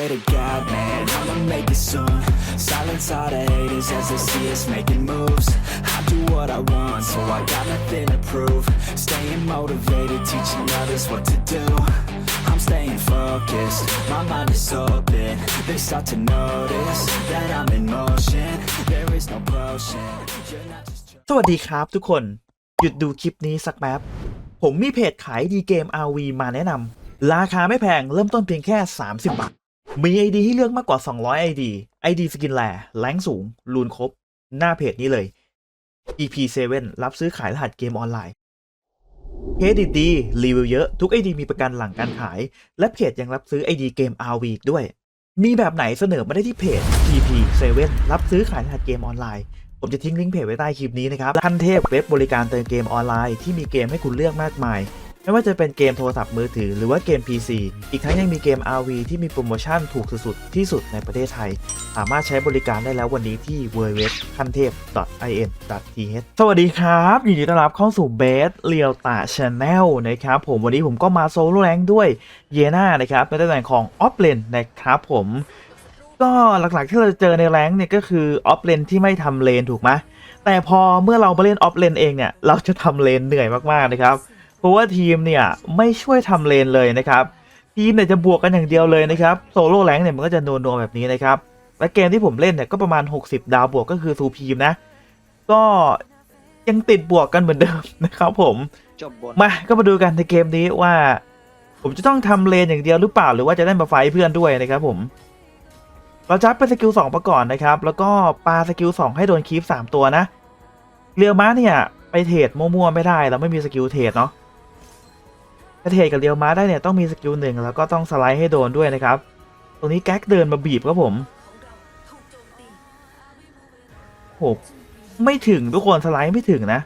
swear to God, man, I'ma make it soon. Silence all the haters as they see us making moves. I do what I want, so I got nothing to prove. Staying motivated, teaching others what to do. I'm staying focused, my mind is open. They start to notice that I'm in motion. There is no potion. You're not just. สวัสดีครับทุกคน หยุดดูคลิปนี้สักแป๊บ ผมมีเพจขายดีเกม RV มาแนะนำ ราคาไม่แพงเริ่มต้นเพียงแค่ 30 บาท มี ID ให้เลือกมากกว่า 200 ID ID สกินแลแรงสูง รูนครบ หน้าเพจนี้เลย EP7 รับซื้อขายรหัสเกมออนไลน์เครดิตดีรีวิวเยอะ ทุก ID มีประกันหลังการขาย และเพจยังรับซื้อ ID เกม RV ด้วย มีแบบไหนเสนอมาได้ที่เพจ EP7 รับซื้อขายรหัสเกมออนไลน์ผมจะทิ้งลิงก์เพจไว้ใต้คลิปนี้นะครับขั้นเทพเว็บบริการเติมเกมออนไลน์ที่มีเกมให้คุณเลือกมากมาย ไม่ว่าจะเป็นเกมโทรศัพท์มือถือหรือว่าเกม PC อีกทั้งยังมีเกม RV ที่มีโปรโมชั่นถูกสุดๆที่สุดในประเทศไทย สามารถใช้บริการได้แล้ววันนี้ที่ www ขั้นเทพ in.th สวัสดีครับยินดีต้อนรับเข้าสู่เบสเรียวตาชาแนลนะครับผมวันนี้ผมก็มาโซโล่แรงด้วยเยน่านะครับในตำแหน่งของออฟเลนนะครับผมก็หลักๆที่เราจะเจอในแรงเนี่ยก็คือออฟเลนที่ไม่ทำเลนถูกไหมแต่พอเมื่อเรามาเล่นออฟเลนเองเนี่ยเราจะทำเลนเหนื่อยมากๆนะครับ เพราะว่าทีมเนี่ยไม่ช่วยทำเลนเลยนะครับ ทีมเนี่ยจะบวกกันอย่างเดียวเลยนะครับโซโล่แรงค์เนี่ยมันก็จะนัวๆแบบนี้นะครับและเกมที่ผมเล่นเนี่ยก็ประมาณ 60 ดาวบวกก็คือซูพีมนะ ก็ยังติดบวกกันเหมือนเดิมนะครับผมจบบนมาก็มาดูกันในเกมนี้ว่า ผมจะต้องทำเลนอย่างเดียวหรือเปล่าหรือว่าจะได้มาไฟท์เพื่อนด้วยนะครับผมเราจับเป็นสกิลสองประก่อนนะครับ แล้วก็ปาสกิลสองให้โดนคีฟสามตัวนะ เรียวม้าเนี่ย ไปเทรดมั่วๆไม่ได้ เราไม่มีสกิลเทรดเนาะ ถ้าเทรดกับเรียวม้าได้เนี่ยต้องมีสกิลหนึ่งแล้วก็ต้องสไลด์ให้โดนด้วยนะครับ ตรงนี้แก๊กเดินมาบีบครับผมโหไม่ถึงทุกคนสไลด์ไม่ถึงนะ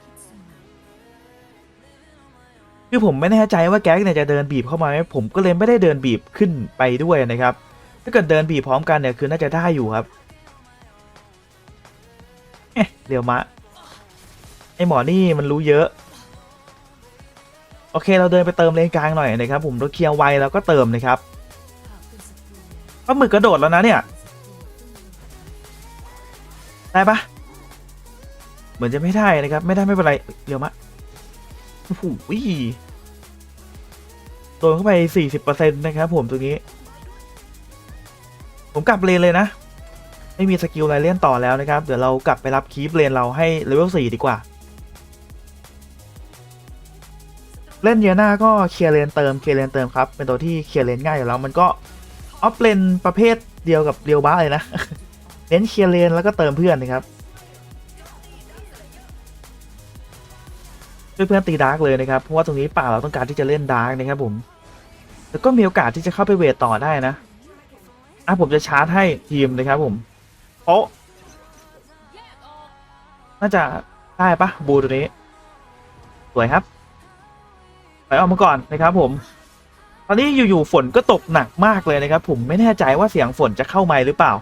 คือผมไม่แน่ใจว่าแก๊กเนี่ยจะเดินบีบเข้ามาไหมผมก็เลยไม่ได้เดินบีบขึ้นไปด้วยนะครับ ถ้าเกิดเดินบีบพร้อมกันเนี่ยคือน่าจะได้อยู่ครับเอ๊ะเดี๋ยวมะไอหมอนี่มันรู้เยอะ โอเคเราเดินไปเติมเลนกลางหน่อยนะครับผมเราเคลียร์ไวแล้วก็เติมนะครับปลาหมึกกระโดดแล้วนะเนี่ย ได้ปะเหมือนจะไม่ได้นะครับ ไม่ได้ไม่เป็นไรเดี๋ยวมะโอ้โหโดนเข้าไป 40%นะครับผมตรงนี้ ผมกลับเลนเลยนะ ไม่มีสกิลอะไรเล่นต่อแล้วนะครับ เดี๋ยวเรากลับไปรับคีปเลนเราให้เลเวล4ดีกว่า เล่นเยนาก็เคลียร์เลนเติมเคลียร์เลนเติมครับ เป็นตัวที่เคลียร์เลนง่ายอยู่แล้วมันก็ออฟเลนประเภทเดียวกับเรียวบ้าเลยนะเน้นเคลียร์เลนแล้วก็เติมเพื่อนนะครับเพื่อนๆตีดาร์กเลยนะครับ เพราะว่าตรงนี้ป่าเราต้องการที่จะเล่นดาร์กนะครับผม แล้วก็มีโอกาสที่จะเข้าไปเวทต่อได้นะ อะผมจะชาร์จให้ทีมนะครับผมโอ้น่าจะได้ปะบูตัวนี้ สวยครับ ไปออกมาก่อนนะครับผม ตอนนี้อยู่ๆฝนก็ตกหนักมากเลยนะครับ ผมไม่แน่ใจว่าเสียงฝนจะเข้าไมหรือเปล่า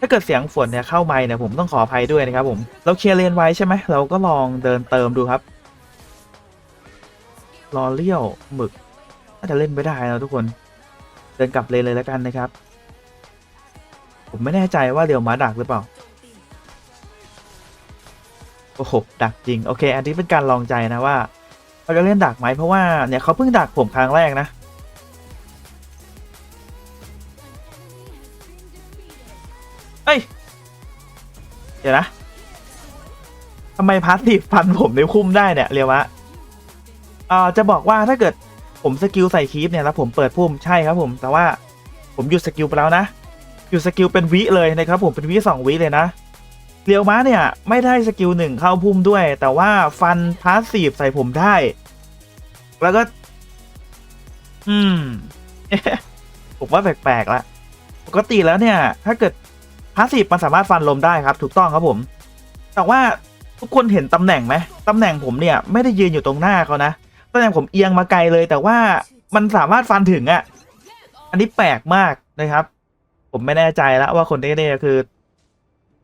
ถ้าเกิดเสียงฝนเนี่ยเข้าไมค์เนี่ยผมต้องขออภัยด้วยนะครับ ผม เราเคลียร์เลนไว้ใช่ไหมเราก็ลองเดินเติมดูครับรอเลี้ยวหมึกน่าจะเล่นไม่ได้นะทุกคน เดินกลับเลนเลยแล้วกันนะครับ ผมไม่แน่ใจว่าเรียวมาดักหรือเปล่าโอ้โหดักจริง โอเค อันนี้เป็นการลองใจนะว่า เขาจะเล่นดักไหมเพราะว่าเนี่ยเขาเพิ่งดักผมครั้งแรกนะเอ้ยเดี๋ยวนะทำไมพาสซีฟันผมในคุ้มได้เนี่ยเรียวมะอ่าจะบอกว่าถ้าเกิดผมสกิลใส่คีปเนี่ยแล้วผมเปิดพุ่มใช่ครับผม แต่ว่าผมหยุดสกิลไปแล้วนะหยุดสกิลเป็นวิเลยนะครับผมเป็นวิสองวิเลยนะเรียวม้าเนี่ยไม่ได้สกิลหนึ่งเข้าพุ่มด้วย แต่ว่าฟันพาสซีฟใส่ผมได้ แล้วก็ อืม ผมว่าแปลกๆละปกติแล้วเนี่ย ถ้าเกิดพาสซีฟมันสามารถฟันลมได้ครับ ถูกต้องครับผม แต่ว่าทุกคนเห็นตำแหน่งไหมตำแหน่งผมเนี่ย ไม่ได้ยืนอยู่ตรงหน้าเขานะตำแหน่งผมเอียงมาไกลเลย แต่ว่ามันสามารถฟันถึงอะ่ะ อันนี้แปลกมากนะครับ ผมไม่แน่ใจแล้วว่าคนนี้เนี่ยคือ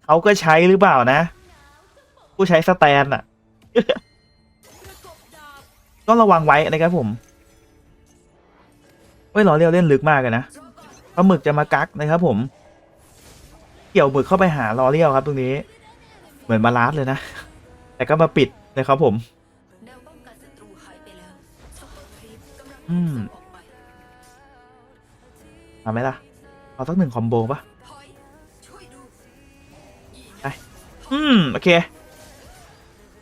เขาก็ใช้หรือเปล่านะ ผู้ใช้สแตนอะ่ะ ก็ระวังไว้นะครับผมเฮ้ยหล่อเรียวเล่นลึกมากเลยนะปลาหมึกจะมากักนะครับผม เกี่ยวหมึกเข้าไปหาลอเรียวครับ ตรงนี้ เหมือนมาลาดเลยนะ แต่ก็มาปิดนะครับผมอืมส่งออกไปทำไหมล่ะ เอาสักหนึ่งคอมโบปะถอยช่วยดูอืม โอเค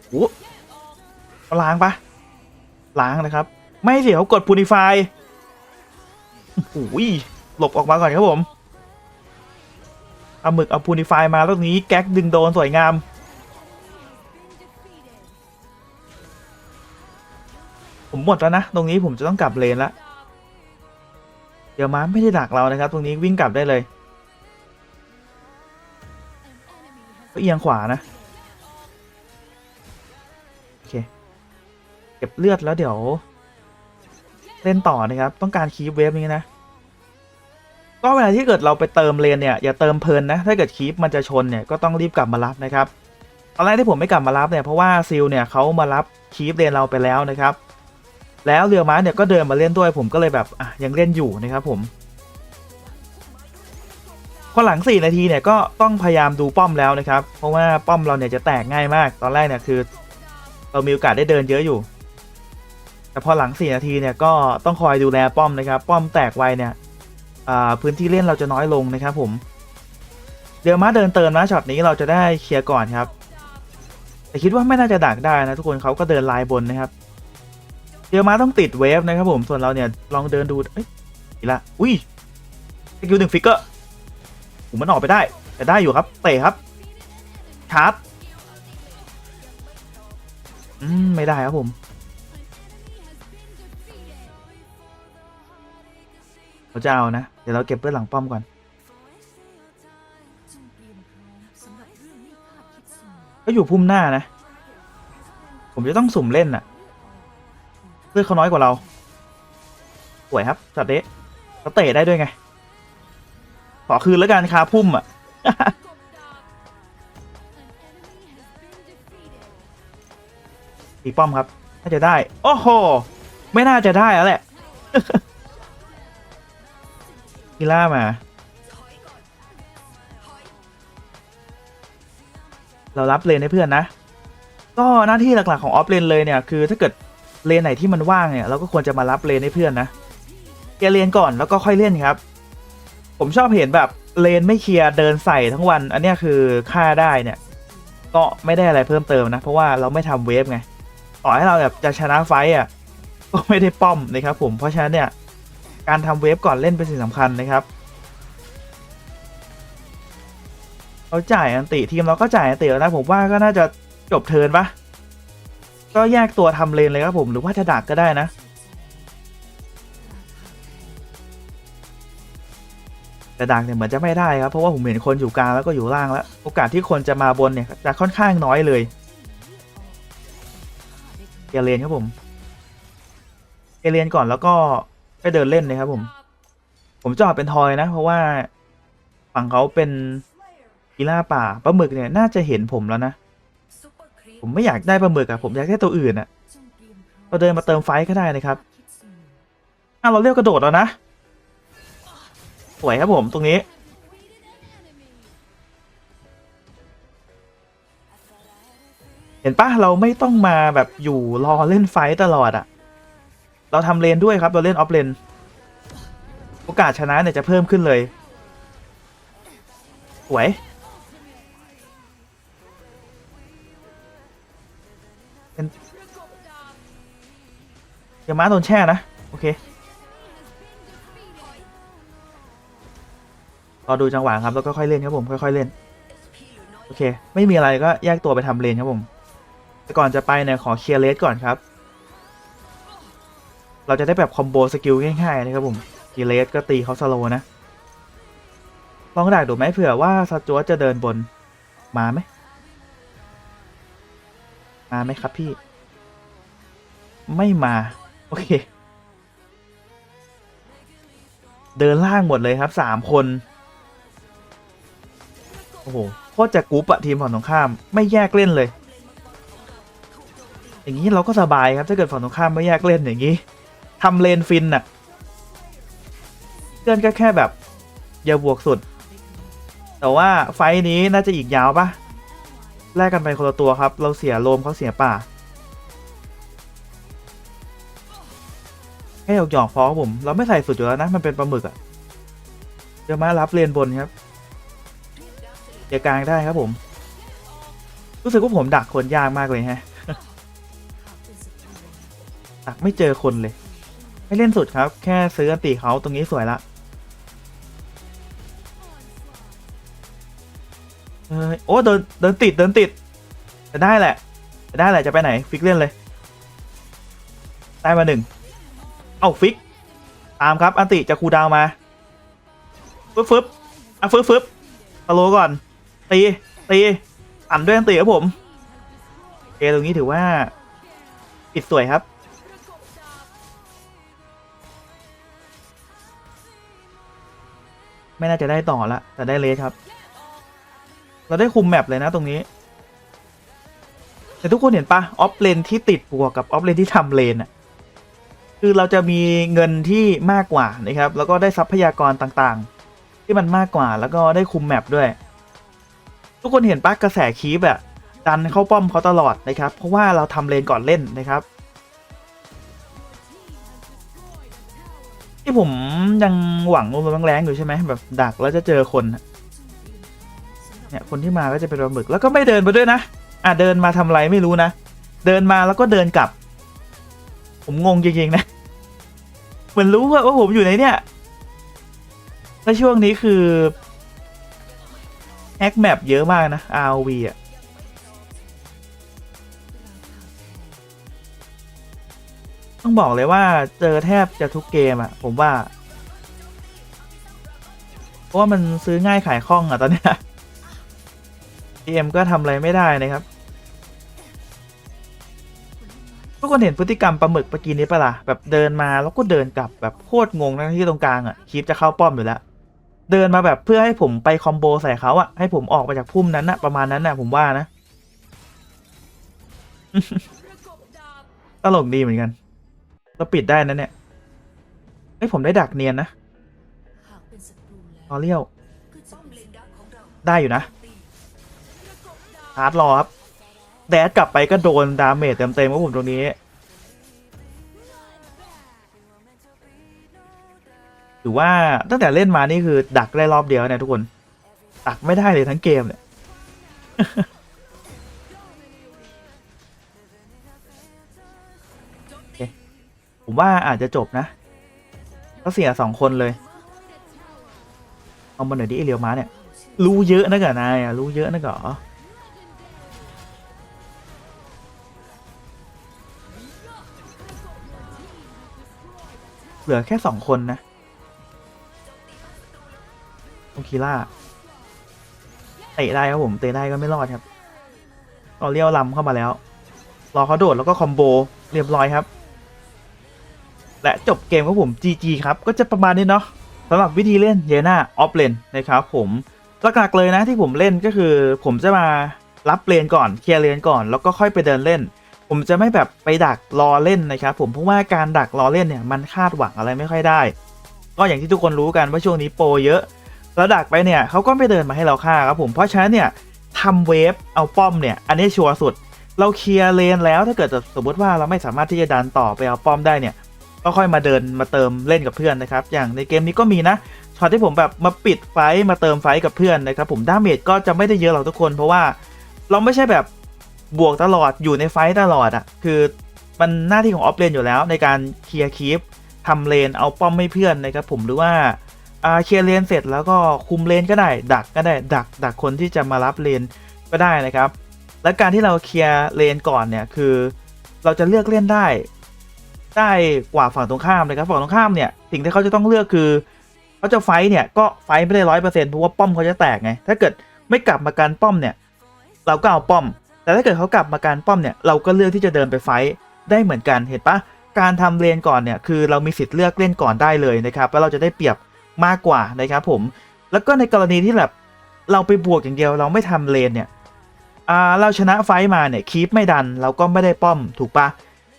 โอ้เอาล้างปะ ล้างนะครับ ไม่เดี๋ยวกด Purify โอ้โหลบออกมาก่อนครับผม เอาหมึกเอา Purify มาตรงนี้แก๊กดึงโดนสวยงาม ผมหมดแล้วนะ ตรงนี้ผมจะต้องกลับเลนละเดี๋ยวม้าไม่ได้ดักเรานะครับ ตรงนี้วิ่งกลับได้เลยก็เอียงขวานะ เก็บเลือดแล้วเดี๋ยว เล่นต่อนะครับ ต้องการคีบเวฟนี้นะ ก็เวลาที่เกิดเราไปเติมเลนเนี่ยอย่าเติมเพลินนะ ถ้าเกิดคีบมันจะชนเนี่ยก็ต้องรีบกลับมารับนะครับตอนแรกที่ผมไม่กลับมารับเนี่ยเพราะว่าซิลเนี่ยเขามารับคีบเลนเราไปแล้วนะครับ แล้วเรือม้าเนี่ยก็เดินมาเล่นด้วย ผมก็เลยแบบอะยังเล่นอยู่นะครับผมพอหลัง 4 นาทีเนี่ยก็ต้องพยายามดูป้อมแล้วนะครับ เพราะว่าป้อมเราเนี่ยจะแตกง่ายมาก ตอนแรกเนี่ยคือ เรามีโอกาสได้เดินเยอะอยู่ แต่พอหลัง 4 นาทีเนี่ยก็ต้องคอยดูแลป้อมนะครับ ป้อมแตกไวเนี่ยพื้นที่เล่นเราจะน้อยลงนะครับผม เดี๋ยวมาเดินเติมนะช็อตนี้เราจะได้เคลียร์ก่อนครับ แต่คิดว่าไม่น่าจะดักได้นะทุกคนเขาก็เดินลายบนนะครับ เดี๋ยวมาต้องติดเวฟนะครับผมส่วนเราเนี่ยลองเดินดูเอ้ยละอุ้ยสกิลหนึ่งฟิกเกอร์ผมมันออกไปได้ แต่ได้อยู่ครับเตะครับชาร์จอืมไม่ได้ครับผม เราจะเอานะ เดี๋ยวเราเก็บเลือหลังป้อมก่อน ก็อยู่พุ่มหน้านะ ผมจะต้องสุ่มเล่นน่ะเลือดเขาน้อยกว่าเรา สวยครับจัดเดะเขาเตะได้ด้วยไง ขอคืนแล้วกันคาพุ่มอะตีป้อมครับ น่าจะได้ โอ้โห ไม่น่าจะได้แล้วแหละ กีล่ามา เรารับเลนให้เพื่อนนะ ก็หน้าที่หลักๆของออฟเลนเลยเนี่ยคือถ้าเกิดเลนไหนที่มันว่างเนี่ยเราก็ควรจะมารับเลนให้เพื่อนนะเคลียร์เลนก่อนแล้วก็ค่อยเล่นครับ ผมชอบเห็นแบบเลนไม่เคลียร์เดินใส่ทั้งวัน อันนี้คือฆ่าได้เนี่ยก็ไม่ได้อะไรเพิ่มเติมนะ เพราะว่าเราไม่ทำเวฟไง ต่อให้เราแบบจะชนะไฟต์อะก็ไม่ได้ป้อมนะครับผมเพราะฉะนั้นเนี่ย การทำเวฟก่อนเล่นเป็นสิ่งสำคัญนะครับเขาจ่ายอันติทีมเราก็จ่ายอันติแล้วนะผมว่าก็น่าจะจบเทินปะก็แยกตัวทำเลนเลยครับผมหรือว่าจะดักก็ได้นะแต่ดักเนี่ยเหมือนจะไม่ได้ครับเพราะว่าผมเห็นคนอยู่กลางแล้วก็อยู่ล่างแล้ว โอกาสที่คนจะมาบนเนี่ยจะค่อนข้างน้อยเลยเกลียเลนครับผมเกลียเลนก่อนแล้วก็ ไปเดินเล่นเลยครับผม ผมจอดเป็นทอยนะ เพราะว่าฝั่งเขาเป็นกีฬาป่าปลาหมึกเนี่ยน่าจะเห็นผมแล้วนะ ผมไม่อยากได้ปลาหมึกอะผมอยากได้ตัวอื่นอะเราเดินมาเติมไฟก็ได้นะครับเสมออะเราเรียกกระโดดแล้วนะสวยครับผมตรงนี้ เห็นปะเราไม่ต้องมาแบบอยู่รอเล่นไฟตลอดอะ เราทำเลนด้วยครับ เราเล่นออฟเลน โอกาสชนะเนี่ยจะเพิ่มขึ้นเลยสวยเป็นอย่ามาโดนแช่นะ โอเค รอดูจังหวะครับ แล้วก็ค่อยเล่นครับผม ค่อย ๆ เล่น โอเค ไม่มีอะไรก็แยกตัวไปทำเลนครับผม แต่ก่อนจะไปเนี่ยขอเคลียร์เลสก่อนครับ เราจะได้แบบคอมโบสกิลง่ายๆนะครับผมเคลีเลสก็ตีเขาสโลนะ ลองดักดูไหมเผื่อว่าสจวตจะเดินบน มาไหม มาไหมครับพี่ ไม่มา โอเค เดินล่างหมดเลยครับสามคน โอ้โหโคตรจะกรุ๊ปะทีมฝั่งตรงข้าม ไม่แยกเล่นเลย อย่างนี้เราก็สบายครับถ้าเกิดฝั่งตรงข้ามไม่แยกเล่นอย่างนี้ ทำเลนฟินน่ะเพื่อนก็แค่แบบ อย่าบวกสุด แต่ว่าไฟนี้น่าจะอีกยาวปะแลกกันไปคนละตัวครับ เราเสียโลมเขาเสียป่าให้หยอกหยอกๆพอครับผม เราไม่ใส่สุดอยู่แล้วนะ มันเป็นปลาหมึกอะเดี๋ยวมารับเลนบนครับเดี๋ยวกลางได้ครับผม รู้สึกว่าผมดักคนยากมากเลยฮะ ดักไม่เจอคนเลย ไม่เล่นสุดครับ แค่ซื้ออันตีเขาตรงนี้สวยละเอ้ยโอ้เดินเดินติดเดินติดจะได้แหละจะได้แหละจะไปไหน ฟิกเล่นเลย ได้มาหนึ่งเอาฟิก ตามครับอันติจะคูดาวมาฟึบฟึบอะฟึบฟึบสโลว์ก่อน ตีตีอันด้วยอันติครับผมโอเคตรงนี้ถือว่า ปิดสวยครับ ไม่น่าจะได้ต่อละแต่ได้เลสครับ เราได้คุมแมปเลยนะตรงนี้ แต่ทุกคนเห็นปะออฟเลนที่ติดบวกกับออฟเลนที่ทำเลนอะคือเราจะมีเงินที่มากกว่านะครับ แล้วก็ได้ทรัพยากรต่างๆ ที่มันมากกว่าแล้วก็ได้คุมแมปด้วย ทุกคนเห็นปะกระแสคีบอะดันเข้าป้อมเขาตลอดนะครับ เพราะว่าเราทำเลนก่อนเล่นนะครับ ที่ผมยังหวังลมๆแรงอยู่ใช่ไหมแบบดักแล้วจะเจอคนเนี่ยคนที่มาก็จะเป็นปลาหมึกแล้วก็ไม่เดินไปด้วยนะอะเดินมาทำอะไรไม่รู้นะเดินมาแล้วก็เดินกลับ ผมงงจริงๆนะเหมือนรู้ว่าว่าผมอยู่ในเนี่ยแล้วช่วงนี้คือแฮกแมปเยอะมากนะ Rv อะ ต้องบอกเลยว่าเจอแทบจะทุกเกมอะผมว่า เพราะว่ามันซื้อง่ายขายคล่องอะตอนเนี้ย GM ก็ทำอะไรไม่ได้นะครับ ทุกคนเห็นพฤติกรรมปลาหมึกเมื่อกี้นี้ปะล่ะแบบเดินมาแล้วก็เดินกลับแบบโคตรงงนะที่ตรงกลางอะคลิปจะเข้าป้อมอยู่แล้วเดินมาแบบเพื่อให้ผมไปคอมโบใส่เขาอะให้ผมออกมาจากพุ่มนั้นนะประมาณนั้นนะผมว่านะ ตลกดีเหมือนกัน เราปิดได้นะเนี่ยเอ้ยผมได้ดักเนียนนะหากเป็นศัตรูแล้วรอเลี้ยว ได้อยู่นะฮาร์ดรอครับ แดดกลับไปก็โดนดาเมจเต็มๆครับผมตรงนี้ถือว่าตั้งแต่เล่นมานี่คือดักได้รอบเดียวเนี่ยทุกคน ดักไม่ได้เลยทั้งเกมเนี่ย ผมว่าอาจจะจบนะก็เสียสองคนเลย เอามาหน่อยดิเอเรียวมาเนี่ย รู้เยอะนะกับนายอะรู้เยอะนะกับเหลือแค่สองคนนะ โอคิล่าเตะได้ครับผม เตะได้ก็ไม่รอดครับเราเลี้ยวลำเข้ามาแล้ว รอเขาโดดแล้วก็คอมโบเรียบร้อยครับ และจบเกมของผม GG ครับก็จะประมาณนี้เนาะสำหรับวิธีเล่นเยน่าออฟเลนนะครับผมหลักๆเลยนะที่ผมเล่นก็คือ ผมจะมารับเลนก่อนเคลียร์เลนก่อน แล้วก็ค่อยไปเดินเล่น ผมจะไม่แบบไปดักรอเล่นนะครับผมเพราะว่าการดักรอเล่นเนี่ยมันคาดหวังอะไรไม่ค่อยได้ ก็อย่างที่ทุกคนรู้กันว่าช่วงนี้โปรเยอะแล้วดักไปเนี่ยเขาก็ไม่เดินมาให้เราฆ่าครับผมเพราะฉะนั้นเนี่ยทำเวฟเอาป้อมเนี่ยอันนี้ชัวร์สุด เราเคลียร์เลนแล้วถ้าเกิดสมมติว่าเราไม่สามารถที่จะดันต่อไปเอาป้อมได้เนี่ย ก็ค่อยมาเดินมาเติมเล่นกับเพื่อนนะครับ อย่างในเกมนี้ก็มีนะช็อตที่ผมแบบมาปิดไฟมาเติมไฟกับเพื่อนนะครับผมดาเมจก็จะไม่ได้เยอะหรอกทุกคน เพราะว่าเราไม่ใช่แบบบวกตลอดอยู่ในไฟตลอดอะ่ะคือมันหน้าที่ของออฟเลนอยู่แล้วในการเคลียร์คีฟทำเลนเอาป้อมให้เพื่อนนะครับผมหรือว่าอ่าเคลียร์เลนเสร็จแล้วก็คุมเลนก็ได้ ดักก็ได้ดัก ดักคนที่จะมารับเลนก็ได้นะครับ และการที่เราเคลียร์เลนก่อนเนี่ยคือ เราจะเลือกเล่นได้ ได้กว่าฝั่งตรงข้ามนะครับฝั่งตรงข้ามเนี่ยสิ่งที่เขาจะต้องเลือกคือเขาจะไฟท์เนี่ยก็ไฟท์ไม่ได้ร้อยเปอร์เซ็นต์เพราะว่าป้อมเขาจะแตกไงถ้าเกิดไม่กลับมาการป้อมเนี่ยเราก็เอาป้อม แต่ถ้าเกิดเขากลับมาการป้อมเนี่ยเราก็เลือกที่จะเดินไปไฟท์ได้เหมือนกันเห็นปะการทำเลนก่อนเนี่ยคือเรามีสิทธิ์เลือกเล่นก่อนได้เลยนะครับแล้วเราจะได้เปรียบมากกว่านะครับผม แล้วก็ในกรณีที่แบบเราไปบวกอย่างเดียวเราไม่ทำเลนเนี่ยเราชนะไฟท์มาเนี่ยคีปไม่ดันเราก็ไม่ได้ป้อมถูกปะ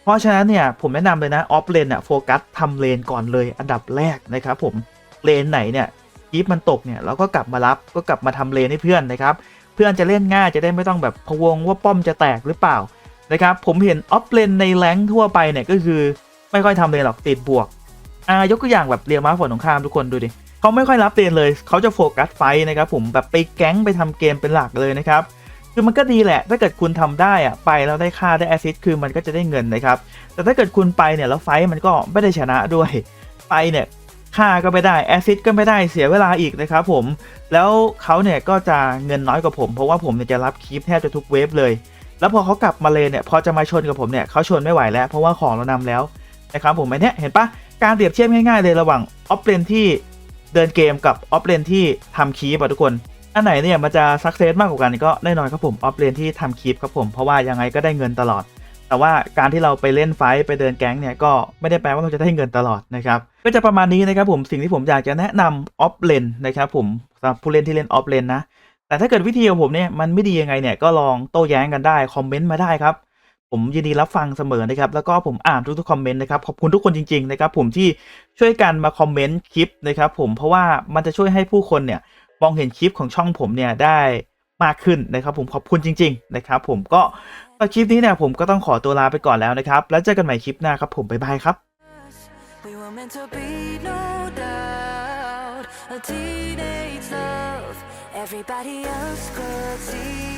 เพราะฉะนั้นเนี่ยผมแนะนำเลยนะออฟเลนอะโฟกัสทำเลนก่อนเลยอันดับแรกนะครับผมเลนไหนเนี่ยคีปมันตกเนี่ยเราก็กลับมารับก็กลับมาทำเลนให้เพื่อนนะครับเพื่อนจะเล่นง่ายจะได้ไม่ต้องแบบพะวงว่าป้อมจะแตกหรือเปล่านะครับผมเห็นออฟเลนในแรงทั่วไปเนี่ยก็คือไม่ค่อยทำเลนหรอกติดบวกอ่ายกตัวอย่างแบบเรียมาฝนของข้ามทุกคนดูดิเขาไม่ค่อยรับเลนเลยเขาจะโฟกัสไฟนะครับผมแบบไปแก๊งไปทำเกมเป็นหลักเลยนะครับ คือมันก็ดีแหละ ถ้าเกิดคุณทำได้อะไปแล้วได้ค่าได้แอสซิสคือมันก็จะได้เงินนะครับ แต่ถ้าเกิดคุณไปเนี่ยแล้วไฟมันก็ไม่ได้ชนะด้วยไปเนี่ยค่าก็ไม่ได้แอสซิสก็ไม่ได้เสียเวลาอีกนะครับผม แล้วเขาเนี่ยก็จะเงินน้อยกว่าผม เพราะว่าผมเนี่ยจะรับคลิปแทบจะทุกเวฟเลย แล้วพอเขากลับมาเลยเนี่ยพอจะมาชนกับผมเนี่ยเขาชนไม่ไหวแล้ว เพราะว่าของเรานำแล้วนะครับผมไอันเนี้ยเห็นปะการเปรียบเทียบง่ายๆเลยระหว่างออฟเลนที่เดินเกมกับออฟเลนที่ทำคีปอะทุกคน อันไหนเนี่ยมันจะสักเซสมากกว่ากันก็แน่นอนครับผมออฟเลนที่ทำคลิปครับผมเพราะว่ายังไงก็ได้เงินตลอด แต่ว่าการที่เราไปเล่นไฟท์ไปเดินแก๊งเนี่ยก็ไม่ได้แปลว่าเราจะได้เงินตลอดนะครับก็จะประมาณนี้นะครับผมสิ่งที่ผมอยากจะแนะนำออฟเลนนะครับผมสำหรับผู้เล่นที่เล่นออฟเลนนะแต่ถ้าเกิดวิธีของผมเนี่ยมันไม่ดียังไงเนี่ยก็ลองโต้แย้งกันได้คอมเมนต์มาได้ครับผมยินดีรับฟังเสมอนะครับ แล้วก็ผมอ่านทุกๆคอมเมนต์นะครับ ขอบคุณทุกคนจริงๆนะครับ ผมที่ช่วยกันมาคอมเมนต์คลิปนะครับ ผมเพราะว่ามันจะช่วยให้ผู้คนเนี่ย มองเห็นคลิปของช่องผมเนี่ยได้มากขึ้นนะครับ ผมขอบคุณจริง ๆ นะครับผมก็ตอนคลิปนี้เนี่ยผมก็ต้องขอตัวลาไปก่อนแล้วนะครับ แล้วเจอกันใหม่คลิปหน้าครับผมบ๊ายบายครับ We were meant to be, no doubt. A teenage love, everybody else could see.